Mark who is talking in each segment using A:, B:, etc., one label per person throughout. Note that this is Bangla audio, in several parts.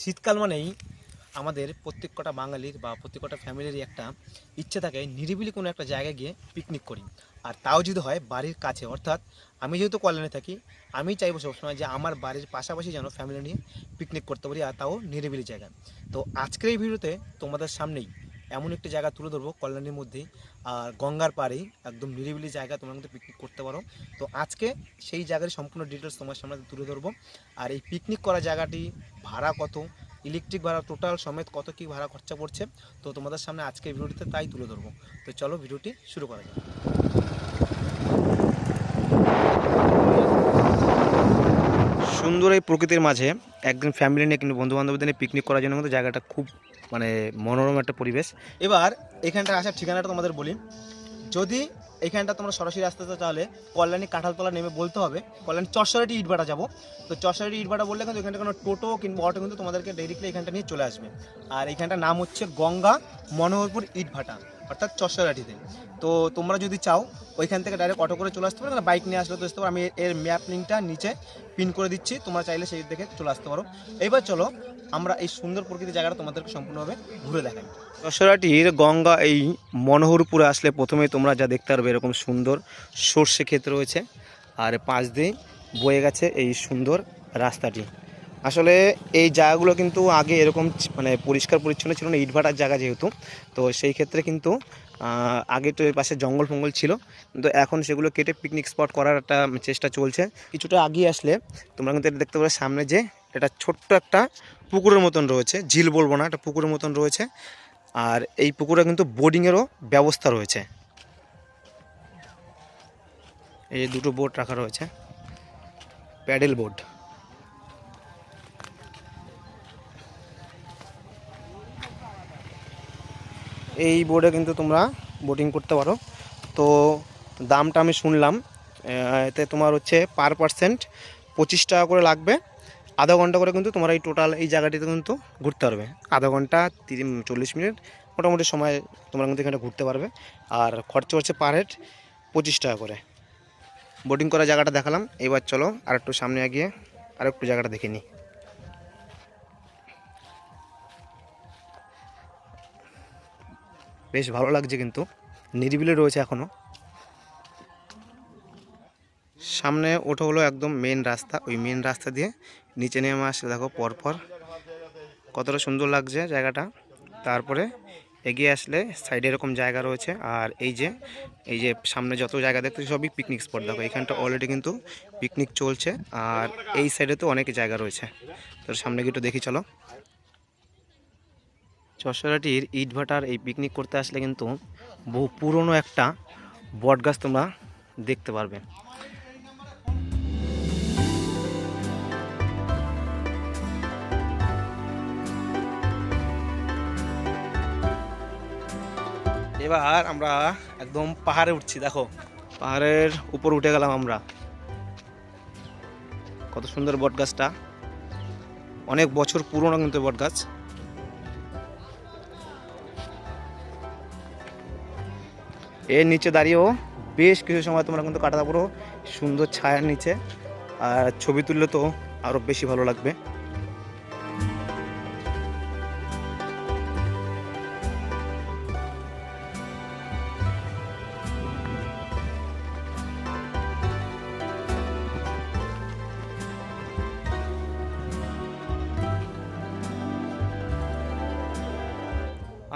A: শীতকাল মানেই আমাদের প্রত্যেক কটা বাঙালির বা প্রত্যেক কটা ফ্যামিলিরই একটা ইচ্ছে থাকে নিরিবিলি কোনো একটা জায়গায় গিয়ে পিকনিক করি। আর তাও যদি হয় বাড়ির কাছে, অর্থাৎ আমি যেহেতু কল্যাণে থাকি, আমি চাইব সবসময় যে আমার বাড়ির পাশাপাশি যেন ফ্যামিলি নিয়ে পিকনিক করতে পারি আর তাও নিরিবিলি জায়গা তো আজকের এই ভিডিওতে তোমাদের সামনেই এমন একটি জায়গা তুলে ধরবো কল্যাণীর মধ্যেই আর গঙ্গার পাড়েই, একদম নিরিবিলি জায়গা তোমরা কিন্তু পিকনিক করতে পারো। তো আজকে সেই জায়গার সম্পূর্ণ ডিটেলস তোমার সামনে তুলে ধরবো। আর এই পিকনিক করা জায়গাটি ভাড়া কত ইলেকট্রিক ভাড়া টোটাল সমেত কত কী ভাড়া খরচা পড়ছে, তো তোমাদের সামনে আজকে ভিডিওটিতে তাই তুলে ধরবো। তো চলো ভিডিওটি শুরু করা যাক। সুন্দর এই প্রকৃতির মাঝে একদিন ফ্যামিলি নিয়ে কিন্তু বন্ধু বান্ধবদের নিয়ে পিকনিক করার জন্য কিন্তু জায়গাটা খুব মানে মনোরম একটা পরিবেশ। এবার এখানটা আসার ঠিকানাটা তোমাদের বলি। যদি এখানটা তোমরা সরাসরি আসতে চাও তাহলে কল্যাণী কাঁঠালতলা নেমে বলতে হবে। কল্যাণী চরসরাটি ইটবাটা যাব। তো চরসরাটি ইটবাটা বললে কিন্তু এখানটা কোনো টোটো কিংবা অটো কিন্তু তোমাদেরকে ডাইরেক্টলি এখানটা নিয়ে চলে আসবে। আর এখানটার নাম হচ্ছে গঙ্গা মনোহরপুর ইটভাটা। অর্থাৎ চরসরাটিতে তো তোমরা যদি চাও, ওইখান থেকে ডাইরেক্ট অটো করে চলে আসতে পারো বাইক নিয়ে আসলে তো আসতে পারো। আমি এর ম্যাপ লিঙ্কটা নিচে পিন করে দিচ্ছি, তোমরা চাইলে সেই দেখে চলে আসতে পারো। এবার চলো, আমরা এই সুন্দর প্রকৃতির জায়গাটা তোমাদেরকে সম্পূর্ণভাবে ঘুরে দেখাই। দশরাটির গঙ্গা এই মনোহরপুরে আসলে প্রথমেই তোমরা যা দেখতে পারবে এরকম সুন্দর সর্ষে ক্ষেত রয়েছে। আর পাশ দিয়ে বয়ে গেছে এই সুন্দর রাস্তাটি। আসলে এই জায়গাগুলো কিন্তু আগে এরকম মানে পরিষ্কার পরিচ্ছন্ন ছিল না, ইটভাটার জায়গা যেহেতু। তো সেই ক্ষেত্রে কিন্তু আগে তো এর পাশে জঙ্গল ফঙ্গল ছিল। কিন্তু এখন সেগুলো কেটে পিকনিক স্পট করার একটা চেষ্টা চলছে। কিছুটা আগিয়ে আসলে তোমরা কিন্তু এটা দেখতে পাবে সামনে যে এটা ছোট্ট একটা পুকুরের মতন রয়েছে। ঝিল বলব না, একটা পুকুরের মতন রয়েছে। আর এই পুকুরে কিন্তু বোর্ডিংয়েরও ব্যবস্থা রয়েছে। এই দুটো বোট রাখা রয়েছে। প্যাডেল বোট এই বোর্ডে কিন্তু তোমরা বোটিং করতে পারো। তো দামটা আমি শুনলাম এতে তোমার হচ্ছে পার পার্সেন্ট পঁচিশ টাকা করে লাগবে। আধা ঘণ্টা করে কিন্তু তোমরা এই টোটাল এই জায়গাটিতে কিন্তু ঘুরতে পারবে। আধা ঘণ্টা তিরিশ চল্লিশ মিনিট মোটামুটি সময় তোমরা কিন্তু এখানে ঘুরতে পারবে। আর খরচা হচ্ছে পার হেড পঁচিশ টাকা করে। বোটিং করা জায়গাটা দেখালাম, এবার চলো আর একটু সামনে এগিয়ে আর একটু জায়গাটা দেখে নিই। বেশ ভালো লাগছে কিন্তু। নিরিবিলি রয়েছে এখনও সামনে ওটা হলো একদম মেন রাস্তা। ওই মেন রাস্তা দিয়ে নিচে নেমে আসলে দেখো পরপর কতটা সুন্দর লাগছে জায়গাটা। তারপরে এগিয়ে আসলে সাইডে এরকম জায়গা রয়েছে। আর এই যে এই যে সামনে যত জায়গা দেখতে সবই পিকনিক স্পট দেখো এখানটা অলরেডি কিন্তু পিকনিক চলছে। আর এই সাইডে তো অনেক জায়গা রয়েছে। তো সামনে গিয়ে একটু দেখি, চলো। চশরাটির ইটভাটার এই পিকনিক করতে আসলে কিন্তু বহু পুরনো একটা বট গাছ তোমরা দেখতে পারবে। এবার আমরা একদম পাহাড়ে উঠছি, দেখো। পাহাড়ের উপর উঠে গেলাম আমরা। কত সুন্দর বট গাছটা। অনেক বছর পুরনো কিন্তু বট গাছ। এর নিচে দাঁড়িয়েও বেশ কিছু সময় তোমরা কিন্তু কাটাতে পারো। সুন্দর ছায়ার নিচে। আর ছবি তুললে তো আরও বেশি ভালো লাগবে।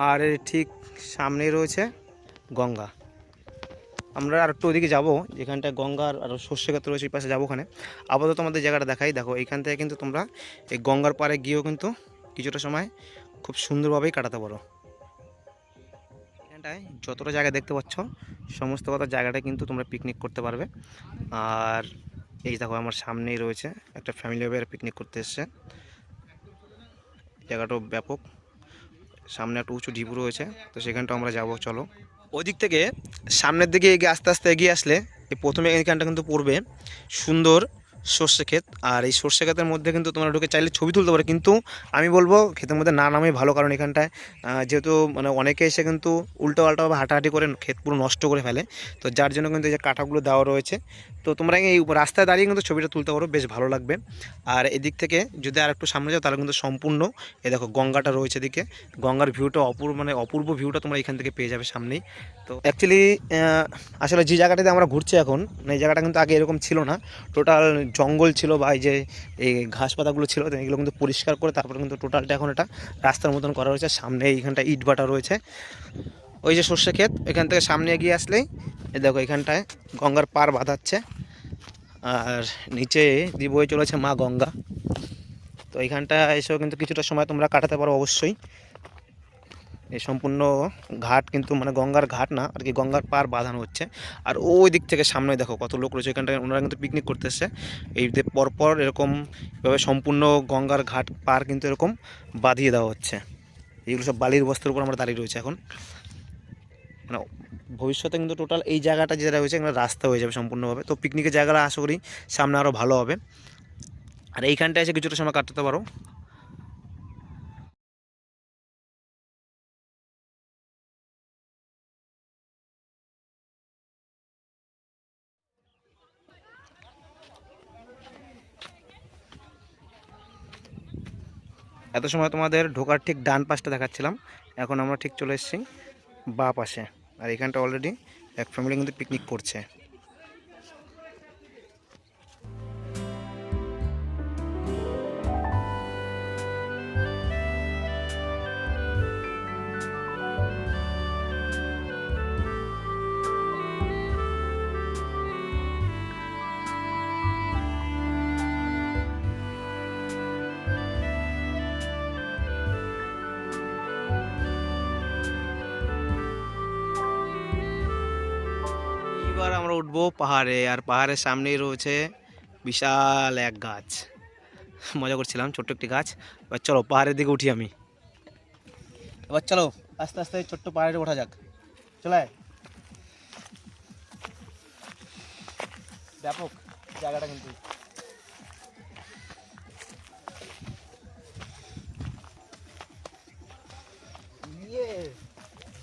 A: আর ঠিক সামনেই রয়েছে গঙ্গা। আমরা আর একটু ওদিকে যাব, যেখানটায় গঙ্গার আর শস্য ক্ষেত্র রয়েছে পাশে যাব ওখানে। আপাতত আমাদের জায়গাটা দেখাই। দেখো, এইখান থেকে কিন্তু তোমরা এই গঙ্গার পাড়ে গিয়েও কিন্তু কিছুটা সময় খুব সুন্দরভাবেই কাটাতে পারো। এখানটায় যতটা জায়গা দেখতে পাচ্ছ, সমস্ত কথা জায়গাটায় কিন্তু তোমরা পিকনিক করতে পারবে। আর এই দেখো, আমার সামনেই রয়েছে একটা ফ্যামিলি ভাবে পিকনিক করতে এসছে। জায়গাটাও ব্যাপক। সামনে একটা উঁচু ঢিপু রয়েছে, তো সেখানটাও আমরা যাব, চলো। ওদিক থেকে সামনের দিকে এগিয়ে আস্তে আস্তে এগিয়ে আসলে এই প্রথমে এখানটা কিন্তু পড়বে সুন্দর সর্ষে ক্ষেত। আর এই সর্ষে ক্ষেতের মধ্যে কিন্তু তোমরা ঢুকে চাইলে ছবি তুলতে পারো। কিন্তু আমি বলব ক্ষেতের মধ্যে না নামই ভালো কারণ এখানটায় যেহেতু মানে অনেকে এসে কিন্তু উল্টো পাল্টাভাবে হাঁটাহাঁটি করে ক্ষেত পুরো নষ্ট করে ফেলে। তো যার জন্য কিন্তু এই যে কাঁটাগুলো দেওয়া রয়েছে, তো তোমরা এই রাস্তায় দাঁড়িয়ে কিন্তু ছবিটা তুলতে পারো, বেশ ভালো লাগবে। আর এদিক থেকে যদি আর একটু সামনে যাও, তাহলে কিন্তু সম্পূর্ণ এ দেখো গঙ্গাটা রয়েছে এদিকে। গঙ্গার ভিউটা অপূর্ব মানে অপূর্ব ভিউটা তোমরা এখান থেকে পেয়ে যাবে সামনেই। তো অ্যাকচুয়ালি আসলে যে জায়গাটাতে আমরা ঘুরছি এখন মানে এই জায়গাটা কিন্তু আগে এরকম ছিল না। টোটাল জঙ্গল ছিল বা এই যে এই ঘাস পাতাগুলো ছিল এগুলো কিন্তু পরিষ্কার করে তারপরে কিন্তু টোটালটা এখন এটা রাস্তার মতন করা রয়েছে। সামনে এইখানটা ইট বাটা রয়েছে। ওই যে সর্ষে ক্ষেত, এখান থেকে সামনে এগিয়ে আসলেই দেখো এখানটায় গঙ্গার পার বাঁধাচ্ছে। আর নিচে দিয়ে বয়ে চলেছে মা গঙ্গা। তো এইখানটা এসেও কিন্তু কিছুটা সময় তোমরা কাটাতে পারো অবশ্যই। এই সম্পূর্ণ ঘাট কিন্তু মানে গঙ্গার ঘাট না, আর কি গঙ্গার পার বাঁধানো হচ্ছে। আর ওই দিক থেকে সামনে দেখো কত লোক রয়েছে, এখানটায় ওনারা কিন্তু পিকনিক করতে এসছে এই পরপর এরকম এভাবে সম্পূর্ণ গঙ্গার ঘাট পার কিন্তু এরকম বাঁধিয়ে দেওয়া হচ্ছে। এগুলো সব বালির বস্তার উপর আমরা দাঁড়িয়ে রয়েছে এখন। মানে ভবিষ্যতে কিন্তু টোটাল এই জায়গাটা যেটা রয়েছে, এখানে রাস্তা হয়ে যাবে সম্পূর্ণভাবে। তো পিকনিকের জায়গাটা আশা করি সামনে আরও ভালো হবে। আর এইখানটায় এসে কিছুটা সময় কাটাতে পারো। এত সময় তোমাদের ঢোকার ঠিক ডান পাশটা দেখাচ্ছিলাম। এখন আমরা ঠিক চলে এসেছি বা পাশে। আর এখানটা অলরেডি এক ফ্যামিলি কিন্তু পিকনিক করছে। উঠবো পাহাড়ে আর পাহাড়ের সামনেই রয়েছে বিশাল এক গাছ। মজা করছিলাম, ছোট্ট একটি গাছ। এবার চলো পাহাড়ের দিকে উঠি আমি। এবার চলো আস্তে আস্তে ছোট্ট পাহাড়ে ওঠা যাক। চলায় ব্যাপক জায়গাটা কিন্তু।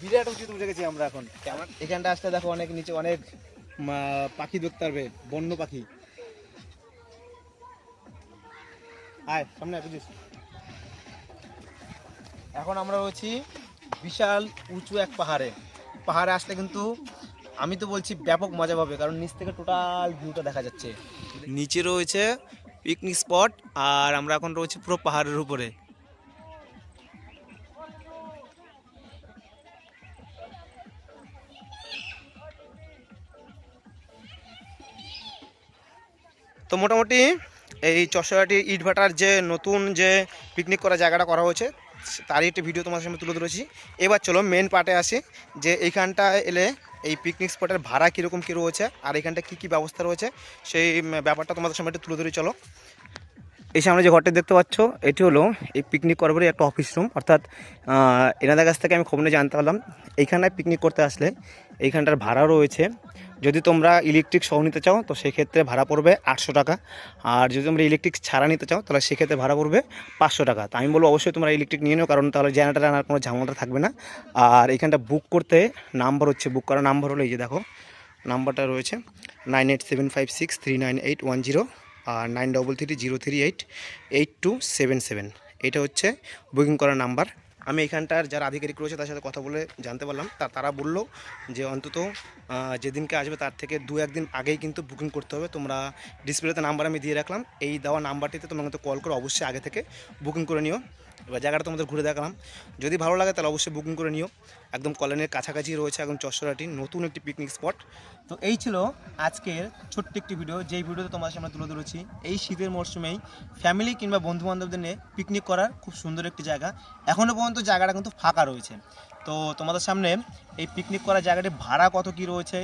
A: বিরাট উঁচুতে উঠে গেছি আমরা এখন। এখানটা আসতে দেখো অনেক নিচে অনেক পাখি দেখতে পারবে, বন্য পাখি। আয়, সামনে বুঝিস। এখন আমরা রয়েছি বিশাল উঁচু এক পাহাড়ে। পাহাড়ে আসলে কিন্তু আমি তো বলছি ব্যাপক মজা পাবে, কারণ নিচ থেকে টোটাল ভিউটা দেখা যাচ্ছে। নিচে রয়েছে পিকনিক স্পট আর আমরা এখন রয়েছি পুরো পাহাড়ের উপরে। তো মোটামুটি এই চশোয়াটি ইটভাটার যে নতুন যে পিকনিক করার জায়গাটা করা হয়েছে, তারই একটি ভিডিও তোমার সামনে তুলে ধরেছি। এবার চলো মেন পার্টে আসি, যে এইখানটা এলে এই পিকনিক স্পটের ভাড়া কীরকম কী রয়েছে, আর এখানটা কী কী ব্যবস্থা রয়েছে, সেই ব্যাপারটা তোমাদের সামনে একটু তুলে ধরে, চলো। এই সামনে যে ঘরটি দেখতে পাচ্ছ, এটি হলো এই পিকনিক করবারই একটা অফিস রুম অর্থাৎ এনাদের কাছ থেকে আমি খবর জানতে পারলাম এইখানটায় পিকনিক করতে আসলে এইখানটার ভাড়া রয়েছে। যদি তোমরা ইলেকট্রিক সহ নিতে চাও, তো সেক্ষেত্রে ভাড়া পড়বে আটশো টাকা। আর যদি তোমরা ইলেকট্রিক ছাড়া নিতে চাও, তাহলে সেক্ষেত্রে ভাড়া পড়বে পাঁচশো টাকা। তো আমি বলব অবশ্যই তোমরা ইলেকট্রিক নিয়ে নিও, কারণ তাহলে জেনারেটার আনার কোনো ঝামেলাটা থাকবে না। আর এইখানটা বুক করতে নাম্বার হচ্ছে বুক করার নাম্বার হলো এই যে দেখো নাম্বারটা রয়েছে nine eight seven five six three nine eight one zero আর nine double three zero three eight eight two seven seven এটা হচ্ছে বুকিং করার নাম্বার আমি এখানটার যারা আধিকারিক রয়েছে, তার সাথে কথা বলে জানতে পারলাম। তা তারা বলল যে অন্তত যেদিনকে আসবে তার থেকে দু একদিন আগেই কিন্তু বুকিং করতে হবে। তোমরা ডিসপ্লেতে নাম্বার আমি দিয়ে রাখলাম। এই দেওয়া নাম্বারটিতে তোমরা কিন্তু কল করে অবশ্যই আগে থেকে বুকিং করে নিও। এবার জায়গাটা তোমাদের ঘুরে দেখালাম। যদি ভালো লাগে তাহলে অবশ্যই বুকিং করে নিও। একদম কলেনের কাছাকাছি রয়েছে একদম চশরাটি, নতুন একটি পিকনিক স্পট তো এই ছিল আজকের ছোট্ট একটি ভিডিও যেই ভিডিওতে তোমার সামনে তুলে ধরেছি, এই শীতের মরশুমেই ফ্যামিলি কিংবা বন্ধু বান্ধবদের নিয়ে পিকনিক করার খুব সুন্দর একটি জায়গা। এখনও পর্যন্ত জায়গাটা কিন্তু ফাঁকা রয়েছে। তো তোমাদের সামনে এই পিকনিক করার জায়গাটি ভাড়া কত কি রয়েছে?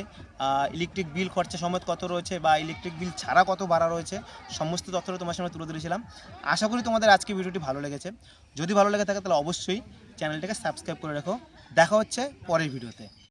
A: ইলেকট্রিক বিল খরচা সমেত কত রয়েছে বা ইলেকট্রিক বিল ছাড়া কত ভাড়া রয়েছে? সমস্ত তথ্য তোমার সামনে তুলে ধরেছিলাম। আশা করি তোমাদের আজকে ভিডিওটি ভালো লেগেছে। যদি ভালো লেগে থাকে তাহলে অবশ্যই চ্যানেলটাকে সাবস্ক্রাইব করে রাখো। দেখা হচ্ছে পরের ভিডিওতে।